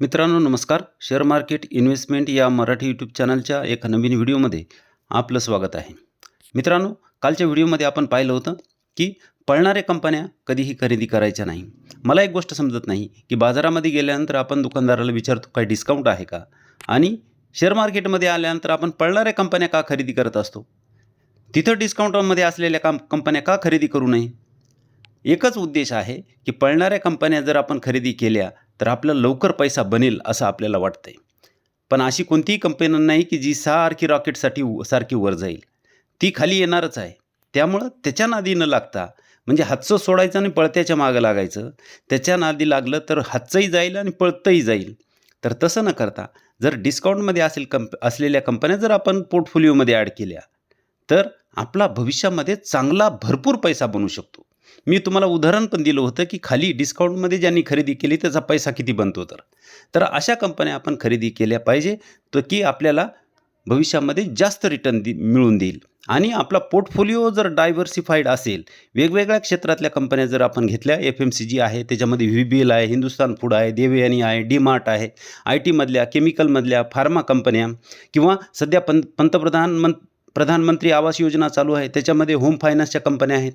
मित्रांनो नमस्कार. Share market investment या मराठी यूट्यूब चॅनलच्या एका नवीन व्हिडिओमध्ये आपलं स्वागत आहे. मित्रांनो कालच्या व्हिडिओमध्ये आपण पाहिलं होतं की पळणाऱ्या कंपन्या कधीही खरेदी करायच्या नाही. मला एक गोष्ट समजत नाही की बाजारामध्ये गेल्यानंतर आपण दुकानदाराला विचारतो काय डिस्काउंट आहे का? आणि शेअर मार्केटमध्ये आल्यानंतर आपण पळणाऱ्या कंपन्या का खरेदी करत असतो? तिथं डिस्काउंटमध्ये असलेल्या काम कंपन्या का खरेदी करू नये? एकच उद्देश आहे की पळणाऱ्या कंपन्या जर आपण खरेदी केल्या तर आपला लवकर पैसा बनेल असं आपल्याला वाटतंय. पण अशी कोणतीही कंपनी नाही की जी सारखी रॉकेटसाठी सारखी वर जाईल. ती खाली येणारच आहे. त्यामुळं त्याच्या नादी न लागता म्हणजे हातचं सोडायचं आणि पळत्याच्या मागं लागायचं त्याच्या नादी लागलं तर हातचंही जाईल आणि पळतंही जाईल. तर तसं न करता जर डिस्काउंटमध्ये असेल कंप असलेल्या कंपन्या जर आपण पोर्टफोलिओमध्ये ॲड केल्या तर आपला भविष्यामध्ये चांगला भरपूर पैसा बनू शकतो. मी तुम्हाला उदाहरण पण दिलं होतं की खाली डिस्काउंटमध्ये ज्यांनी खरेदी केली त्याचा पैसा किती बनतो तर. तर अशा कंपन्या आपण खरेदी केल्या पाहिजे तर की आपल्याला भविष्यामध्ये जास्त रिटर्न दि मिळून देईल. आणि आपला पोर्टफोलिओ जर डायव्हर्सिफाईड असेल वेगवेगळ्या क्षेत्रातल्या कंपन्या जर आपण घेतल्या एफ एम सी जी आहे त्याच्यामध्ये व्ही बी एल आहे हिंदुस्तान फूड आहे देवयानी आहे डी मार्ट आहे आय टीमधल्या केमिकलमधल्या फार्मा कंपन्या किंवा सध्या पं पंतप्रधान मं प्रधानमंत्री आवास योजना चालू आहे त्याच्यामध्ये होम फायनान्सच्या कंपन्या आहेत.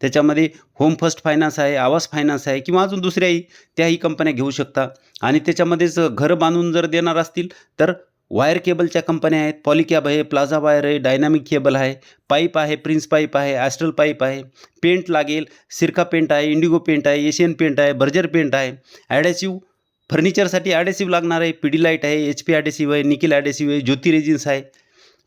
त्याच्यामध्ये होम फर्स्ट फायनान्स आहे आवास फायनान्स आहे किंवा अजून दुसऱ्याही त्याही कंपन्या घेऊ शकता. आणि त्याच्यामध्येच घरं बांधून जर देणार असतील तर वायर केबलच्या कंपन्या आहेत. पॉलिकॅब आहे प्लाझा वायर आहे डायनामिक केबल आहे पाईप आहे प्रिन्स पाईप आहे ॲस्ट्रल पाईप आहे. पेंट लागेल सिरका पेंट आहे इंडिगो पेंट आहे एशियन पेंट आहे बर्जर पेंट आहे. ॲडेसिव्ह फर्निचरसाठी ॲडेसिव्ह लागणार आहे. पिडीलाईट आहे एच पी ॲडेसिव्ह आहे निकिल ॲडेसिव्ह आहे ज्योती रेजिन्स आहे.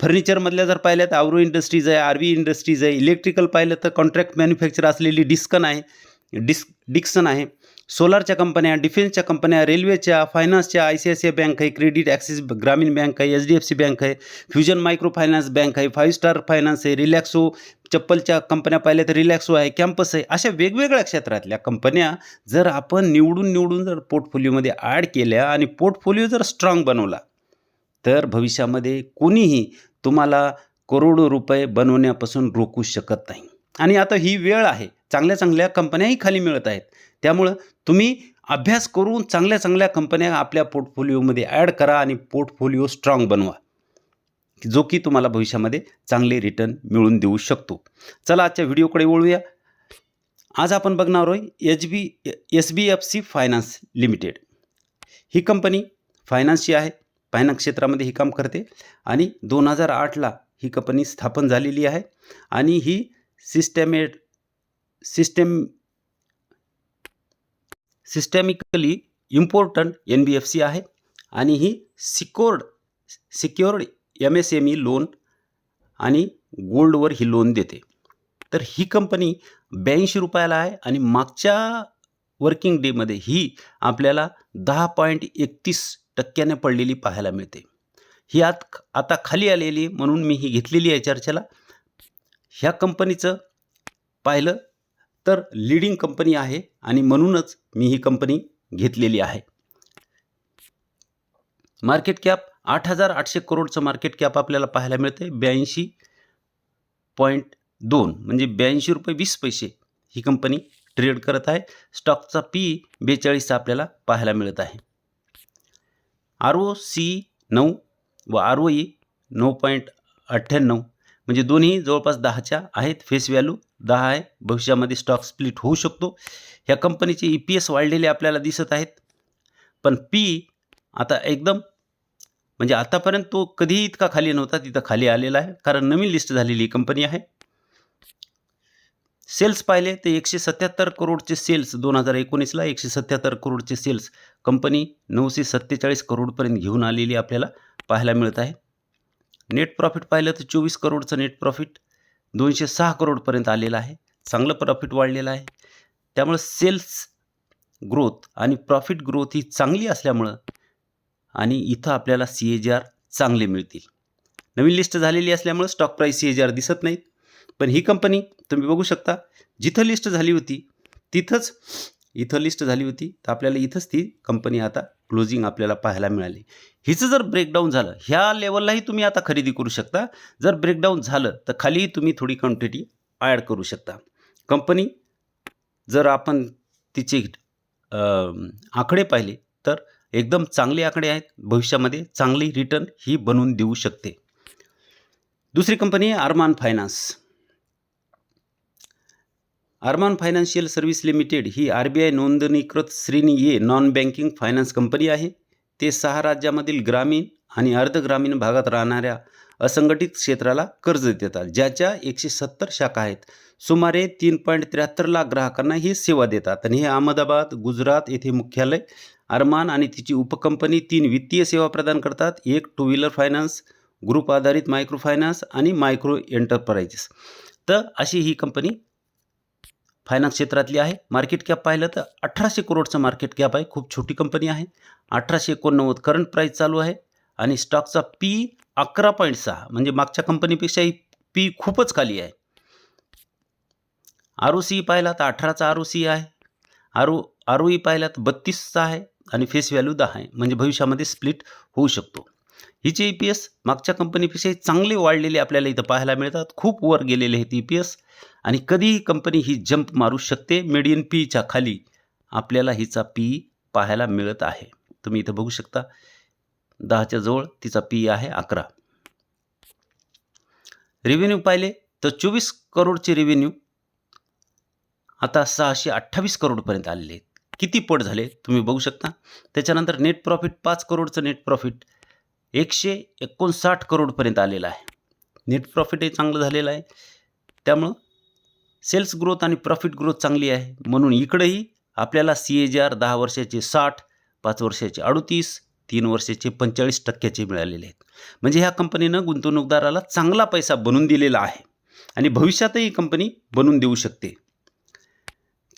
फर्निचरमधल्या जर पाहिल्या तर आवरो इंडस्ट्रीज आहे आर व्ही इंडस्ट्रीज आहे इलेक्ट्रिकल पाहिलं तर कॉन्ट्रॅक्ट मॅन्युफॅक्चर असलेली डिस्कन आहे डिस डिक्सन आहे सोलारच्या कंपन्या डिफेन्सच्या कंपन्या रेल्वेच्या फायनान्सच्या I C I C I bank आहे क्रेडिट ॲक्सिस ग्रामीण बँक आहे H D F C bank आहे फ्युजन मायक्रो फायनान्स बँक आहे फाईव्ह स्टार फायनान्स आहे रिलॅक्सो चप्पलच्या कंपन्या पाहिल्या तर रिलॅक्सो आहे कॅम्पस आहे अशा वेगवेगळ्या क्षेत्रातल्या कंपन्या जर आपण निवडून निवडून जर पोर्टफोलिओमध्ये ॲड केल्या आणि पोर्टफोलिओ जर स्ट्रॉंग बनवला तर भविष्यामध्ये कोणीही तुम्हाला करोडो रुपये बनवण्यापासून रोखू शकत नाही. आणि आता ही वेळ आहे. चांगल्या चांगल्या कंपन्याही खाली मिळत आहेत. त्यामुळं तुम्ही अभ्यास करून चांगल्या चांगल्या कंपन्या आपल्या पोर्टफोलिओमध्ये ॲड करा आणि पोर्टफोलिओ स्ट्रॉंग बनवा जो की तुम्हाला भविष्यामध्ये चांगले रिटर्न मिळून देऊ शकतो. चला आजच्या व्हिडिओकडे वळूया. आज आपण बघणार आहोत H B S B F C finance limited. ही कंपनी फायनान्सची आहे. फायनान्स क्षेत्रामध्ये ही काम करते आणि दोन हजार आठला ही कंपनी स्थापन झालेली आहे आणि ही सिस्टमेट system systemically important N B F C आहे आणि ही secured secured M S M E loan आणि गोल्डवर ही लोन देते. तर ही कंपनी ब्याऐंशी रुपयाला आहे आणि मागच्या वर्किंग डेमध्ये ही आपल्याला दहा पॉईंट एकतीस टक्क्याने पडलेली पाहायला मिळते. ही आत आता खाली आलेली म्हणून मी ही घेतलेली आहे चर्चेला. ह्या कंपनीचं पाहिलं तर लिडिंग कंपनी आहे आणि म्हणूनच मी ही कंपनी घेतलेली आहे. मार्केट कॅप आठ हजार आठशे करोडचं मार्केट कॅप आपल्याला पाहायला मिळते. ब्याऐंशी पॉईंट दोन म्हणजे ब्याऐंशी रुपये वीस पैसे ही कंपनी ट्रेड करत आहे. स्टॉकचा पी बेचाळीसचा आपल्याला पाहायला मिळत आहे. आर ओ सी नऊ व आर ओ ई नऊ पॉईंट अठ्ठ्याण्णव. म्हणजे दोन्ही जवळपास दहाच्या आहेत. फेस व्हॅल्यू दहा आहे. भविष्यामध्ये स्टॉक स्प्लिट होऊ शकतो. ह्या कंपनीचे ई पी एस वाढलेले आपल्याला दिसत आहेत. पण पी आता एकदम म्हणजे आतापर्यंत तो कधीही इतका खाली नव्हता तिथं खाली आलेला आहे. कारण नवीन लिस्ट झालेली ही कंपनी आहे. सेल्स पाहिले तर एकशे सत्याहत्तर करोडचे सेल्स दोन हजार एकोणीसला एकशे सत्याहत्तर करोडचे सेल्स कंपनी नऊशे सत्तेचाळीस करोडपर्यंत घेऊन आलेली आपल्याला पाहायला मिळत आहे. नेट प्रॉफिट पाहिलं तर चोवीस करोडचं नेट प्रॉफिट दोनशे सहा करोडपर्यंत आलेलं आहे. चांगलं प्रॉफिट वाढलेलं आहे. त्यामुळं सेल्स ग्रोथ आणि प्रॉफिट ग्रोथ ही चांगली असल्यामुळं आणि इथं आपल्याला सी ए जी आर चांगले मिळतील. नवीन लिस्ट झालेली असल्यामुळं stock price C A G R दिसत नाहीत. पण ही कंपनी तुम्ही बघू शकता जिथं लिस्ट झाली होती तिथंच इथं लिस्ट झाली होती तर आपल्याला इथंच ती कंपनी आता क्लोजिंग आपल्याला पाहायला मिळाली. हिचं जर ब्रेकडाऊन झालं ह्या लेवललाही तुम्ही आता खरेदी करू शकता. जर ब्रेकडाऊन झालं तर खालीही तुम्ही थोडी क्वांटिटी ॲड करू शकता. कंपनी जर आपण तिचे आकडे पाहिले तर एकदम चांगले आकडे आहेत. भविष्यामध्ये चांगली रिटर्न ही बनवून देऊ शकते. दुसरी कंपनी आहे Arman finance Arman financial service limited he R B I नोंदणीकृत श्रेणी A non banking finance company आहे. ते सहा राज्यामधील ग्रामीण आणि अर्धग्रामीण भागात राहणाऱ्या असंघटित क्षेत्राला कर्ज देतात ज्याच्या एकशे सत्तर शाखा आहेत. सुमारे तीन पॉईंट त्र्याहत्तर लाख ग्राहकांना ही सेवा देतात आणि हे अहमदाबाद गुजरात येथे मुख्यालय अरमान आणि तिची उपकंपनी तीन वित्तीय सेवा प्रदान करतात एक टू व्हीलर फायनान्स ग्रुप आधारित मायक्रो फायनान्स आणि मायक्रो एंटरप्राइजेस. तर अशी ही कंपनी फायनान्स क्षेत्रातली आहे. मार्केट कॅप पाहिलं तर अठराशे करोडचं मार्केट कॅप आहे. खूप छोटी कंपनी आहे. अठराशे एकोणनव्वद करंट प्राईस चालू आहे. आणि स्टॉकचा पी अकरा पॉईंट सहा म्हणजे मागच्या कंपनीपेक्षाही पी खूपच खाली आहे. आर ओ सी पाहिला तर अठराचा आर ओ सी आहे. R O R O E पाहिला तर बत्तीसचा आहे. आणि फेस व्हॅल्यू दहा आहे. म्हणजे भविष्यामध्ये स्प्लिट होऊ शकतो. हिचे ई पी एस मागच्या कंपनीपेक्षाही चांगले वाढलेले आपल्याला इथं पाहायला मिळतात. खूप वर गेलेले आहेत ई पी एस आणि कधीही कंपनी ही जंप मारू शकते. मेडियन पीच्या खाली आपल्याला हिचा पी पाहायला मिळत आहे. तुम्ही इथं बघू शकता. दहाच्या जवळ तिचा पी आहे अकरा. रेव्हेन्यू पाहिले तर चोवीस करोडचे रेव्हेन्यू आता सहाशे अठ्ठावीस करोडपर्यंत आलेले आहेत. किती पट झाले तुम्ही बघू शकता. त्याच्यानंतर नेट प्रॉफिट पाच करोडचं नेट प्रॉफिट एकशे एकोणसाठ करोडपर्यंत आलेला आहे. नेट प्रॉफिटही चांगलं झालेलं आहे. त्यामुळं सेल्स ग्रोथ आणि प्रॉफिट ग्रोथ चांगली आहे. म्हणून इकडंही आपल्याला सी ए जी आर दहा वर्षाचे साठ पाच वर्षाचे अडतीस तीन वर्षाचे पंचेचाळीस टक्क्याचे मिळालेले आहेत. म्हणजे ह्या कंपनीनं गुंतवणूकदाराला चांगला पैसा बनवून दिलेला आहे. आणि भविष्यातही ही कंपनी बनवून देऊ शकते.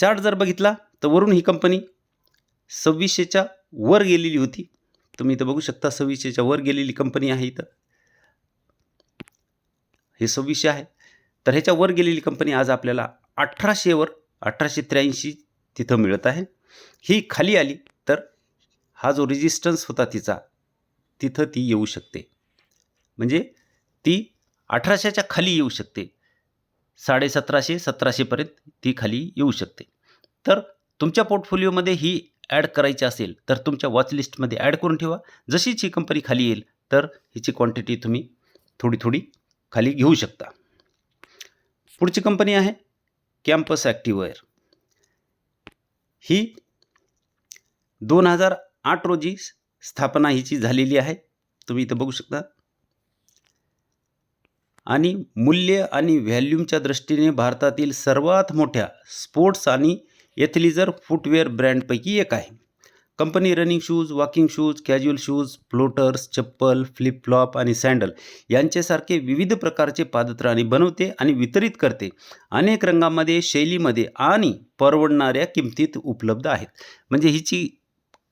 चार्ट जर बघितला तर वरून ही कंपनी सव्वीसशेच्या वर गेलेली होती. तुम्ही इथं बघू शकता सव्वीसशेच्या वर गेलेली कंपनी आहे इथं. हे सव्वीसशे आहे. तर ह्याच्या वर गेलेली कंपनी आज आपल्याला अठराशेवर अठराशे त्र्याऐंशी तिथं मिळत आहे. ही खाली आली तर हा जो रेजिस्टन्स होता तिचा तिथं ती येऊ शकते. म्हणजे ती अठराशेच्या खाली येऊ शकते. साडेसतराशे सतराशेपर्यंत ती खाली येऊ शकते. तर तुमच्या पोर्टफोलिओमध्ये ही ॲड करायची असेल तर तुमच्या वॉचलिस्टमध्ये ॲड करून ठेवा. जशीच ही कंपनी खाली येईल तर हिची क्वांटिटी तुम्ही थोडी थोडी खाली घेऊ शकता. पुढची कंपनी आहे कॅम्पस ॲक्टिवेअर ही दोन हजार आठ रोजी स्थापना हिची झालेली आहे. तुम्ही इथं बघू शकता. आणि मूल्य आणि व्हॅल्यूमच्या दृष्टीने भारतातील सर्वात मोठ्या स्पोर्ट्स आणि एथलिजर फुटवेअर ब्रँडपैकी एक आहे. Company running shoes walking shoes casual shoes floaters चप्पल फ्लिपफ्लॉप आणि सँडल यांच्यासारखे विविध प्रकारचे पादत्राणे बनवते आणि वितरित करते. अनेक रंगामध्ये शैलीमध्ये आणि परवडणाऱ्या किमतीत उपलब्ध आहेत. म्हणजे हिची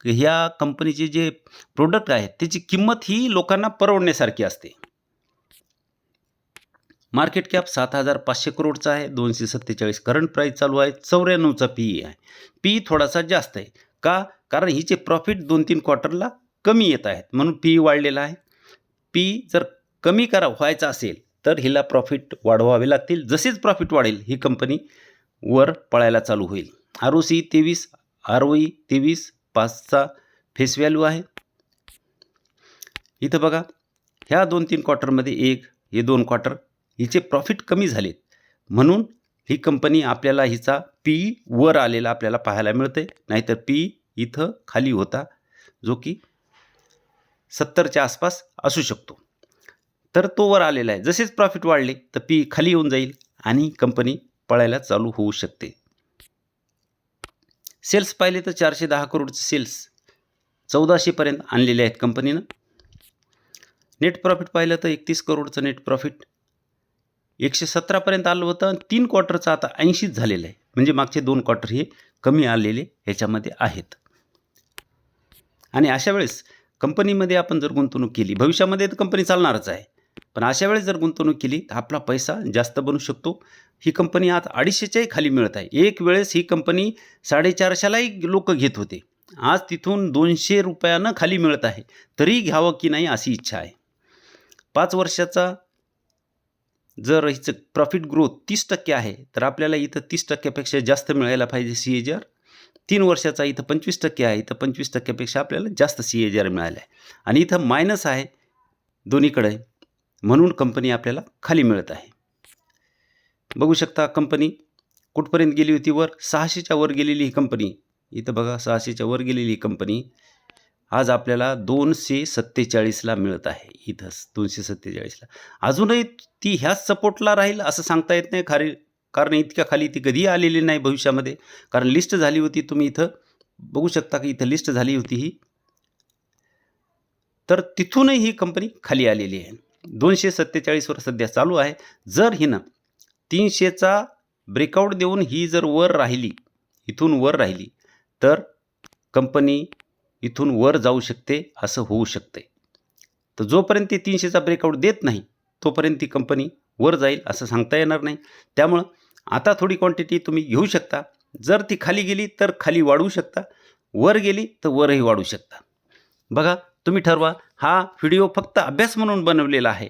ह्या कंपनीचे जे प्रोडक्ट आहेत त्याची किंमत ही लोकांना परवडण्यासारखी असते. मार्केट कॅप सात हजार पाचशे करोडचा आहे दोनशे सत्तेचाळीस करंट प्राईस चालू आहे चौऱ्याण्णवचा पी ई आहे. पी थोडासा जास्त आहे. का? कारण हिचे प्रॉफिट दोन तीन क्वार्टरला कमी येत आहेत. म्हणून पी वाढलेला आहे. पी जर कमी करा व्हायचा असेल तर हिला प्रॉफिट वाढवावे लागतील. जसेच प्रॉफिट वाढेल ही कंपनी वर पळायला चालू होईल. आर ओ सी तेवीस आर ओ ई तेवीस पाचचा फेस व्हॅल्यू आहे. इथं बघा ह्या दोन तीन क्वार्टरमध्ये एक हे दोन क्वार्टर हिचे प्रॉफिट कमी झालेत. म्हणून ही कंपनी आपल्याला हिचा पी वर आलेला आपल्याला पाहायला मिळते नाहीतर पी इथं खाली होता जो की सत्तरच्या आसपास असू शकतो. तर तो वर आलेला आहे. जसेच प्रॉफिट वाढले तर पी खाली येऊन जाईल आणि कंपनी पळायला चालू होऊ शकते. सेल्स पाहिले तर चारशे दहा करोडचे सेल्स चौदाशेपर्यंत आणलेले आहेत कंपनीनं नेट प्रॉफिट पाहिलं तर एकतीस करोडचं नेट प्रॉफिट एकशे सतरापर्यंत आलं होतं आणि तीन क्वार्टरचं आता ऐंशीच झालेलं आहे. म्हणजे मागचे दोन क्वार्टर हे कमी आलेले ह्याच्यामध्ये आहेत. आणि अशा वेळेस कंपनीमध्ये आपण जर गुंतवणूक केली भविष्यामध्ये तर कंपनी चालणारच आहे. पण अशा वेळेस जर गुंतवणूक केली तर आपला पैसा जास्त बनू शकतो. ही कंपनी आज अडीचशेच्याही खाली मिळत आहे. एक वेळेस ही कंपनी साडेचारशेलाही लोक घेत होते. आज तिथून दोनशे रुपयानं खाली मिळत आहे. तरी घ्यावं की नाही अशी इच्छा आहे. पाच वर्षाचा जर हिचं प्रॉफिट ग्रोथ तीस टक्के आहे तर आपल्याला इथं तीस टक्क्यापेक्षा जास्त मिळायला पाहिजे सी ए आर तीन वर्षाचा इथं पंचवीस टक्के आहे इथं पंचवीस टक्क्यापेक्षा आपल्याला जास्त सी ए आर मिळाला आहे. आणि इथं मायनस आहे दोन्हीकडे. म्हणून कंपनी आपल्याला खाली मिळत आहे. बघू शकता कंपनी कुठपर्यंत गेली होती वर? सहाशेच्या वर गेलेली ही कंपनी इथं बघा सहाशेच्या वर गेलेली ही कंपनी आज आपल्याला दोनशे सत्तेचाळीसला मिळत आहे. इथंच दोनशे सत्तेचाळीसला. अजूनही ती ह्याच सपोर्टला राहील असं सांगता येत नाही. खाली कारण इतक्या खाली ती कधीही आलेली नाही भविष्यामध्ये. कारण लिस्ट झाली होती तुम्ही इथं. बघू शकता की इथं लिस्ट झाली होती ही. तर तिथूनही ही कंपनी खाली आलेली आहे. दोनशे सत्तेचाळीसवर सध्या चालू आहे. जर हिनं तीनशेचा ब्रेकआउट देऊन ही जर वर राहिली इथून वर राहिली तर कंपनी इथून वर जाऊ शकते असं होऊ शकते तर जोपर्यंत ती तीनशेचा ब्रेकआउट देत नाही तोपर्यंत ती कंपनी वर जाईल असं सांगता येणार नाही. त्यामुळं आता थोडी क्वांटिटी तुम्ही घेऊ शकता. जर ती खाली गेली तर खाली वाढवू शकता. वर गेली तर वरही वाढू शकता. बघा तुम्ही ठरवा हा व्हिडिओ फक्त अभ्यास म्हणून बनवलेला आहे.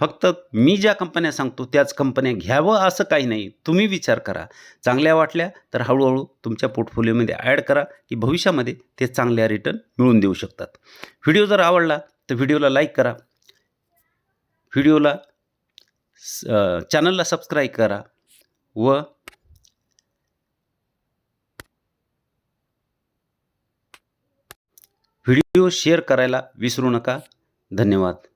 फक्त मी ज्या कंपन्या सांगतो त्याच कंपन्या घ्यावं असं काही नाही. तुम्ही विचार करा. चांगल्या वाटल्या तर हळूहळू तुमच्या पोर्टफोलिओमध्ये ॲड करा की भविष्यामध्ये ते चांगल्या रिटर्न मिळवून देऊ शकतात. व्हिडिओ जर आवडला तर व्हिडिओला लाईक करा. व्हिडिओला चॅनलला सबस्क्राईब करा व व्हिडिओ शेअर करायला विसरू नका. धन्यवाद.